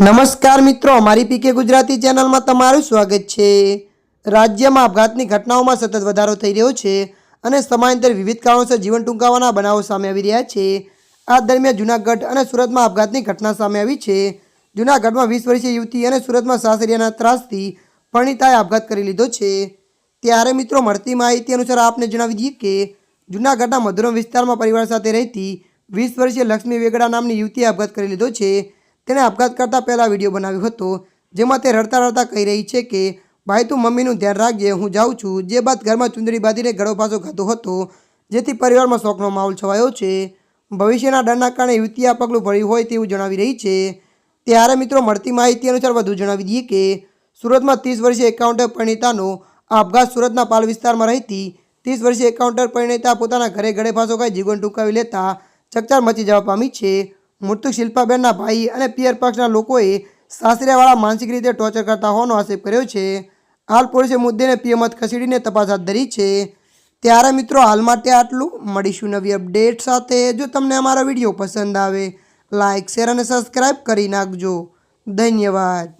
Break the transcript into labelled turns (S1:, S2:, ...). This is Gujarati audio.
S1: નમસ્કાર મિત્રો મારી પીકે ગુજરાતી ચેનલમાં તમારું સ્વાગત છે. રાજ્યમાં આપઘાતની ઘટનાઓમાં સતત વધારો થઈ રહ્યો છે અને સમાંતર વિવિધ કારણોસર જીવન ટૂંકાવાના બનાવો સામે આવી રહ્યા છે. આ દરમિયાન જૂનાગઢ અને સુરતમાં આપઘાતની ઘટના સામે આવી છે. જૂનાગઢમાં વીસ વર્ષીય યુવતી અને સુરતમાં સાસરિયાના ત્રાસથી પરિણીતાએ આપઘાત કરી લીધો છે. ત્યારે મિત્રો, મળતી માહિતી અનુસાર આપને જણાવી દઈએ કે જૂનાગઢના મધુરમ વિસ્તારમાં પરિવાર સાથે રહેતી વીસ વર્ષીય લક્ષ્મી વેગડા નામની યુવતીએ આપઘાત કરી લીધો છે. તેણે આપઘાત કરતાં પહેલાં વીડિયો બનાવ્યો હતો, જેમાં તે રડતા રડતા કહી રહી છે કે, ભાઈ, તું મમ્મીનું ધ્યાન રાખજે, હું જાઉં છું. જે બાદ ઘરમાં ચુંદડી બાંધીને ગળો પાસો ખાતો હતો, જેથી પરિવારમાં શોકનો માહોલ છવાયો છે. ભવિષ્યના ડરના કારણે યુવતીએ આ પગલું ભર્યું હોય તેવું જણાવી રહી છે. ત્યારે મિત્રો મળતી માહિતી અનુસાર વધુ જણાવી દઈએ કે, સુરતમાં ત્રીસ વર્ષીય એકાઉન્ટર પરિણીતાનો આપઘાત સુરતના પાલ વિસ્તારમાં રહેતી ત્રીસ વર્ષીય એકાઉન્ટર પરિણીતા પોતાના ઘરે ગળે ફાંસો ખાઈ જીવન ટૂંકાવી લેતા ચકચાર મચી જવા પામી છે. મૃતક શિલ્પાબેનના ભાઈ અને પિયર પક્ષના લોકોએ સાસરિયાવાળા માનસિક રીતે ટોર્ચર કરતા હોવાનો આક્ષેપ કર્યો છે. હાલ પોલીસે મુદ્દેને પીએમત ખસેડીને તપાસ હાથ ધરી છે. ત્યારે મિત્રો હાલ માટે આટલું. મળીશું નવી અપડેટ સાથે. જો તમને અમારો વીડિયો પસંદ આવે લાઇક શેર અને સબસ્ક્રાઈબ કરી નાખજો. ધન્યવાદ.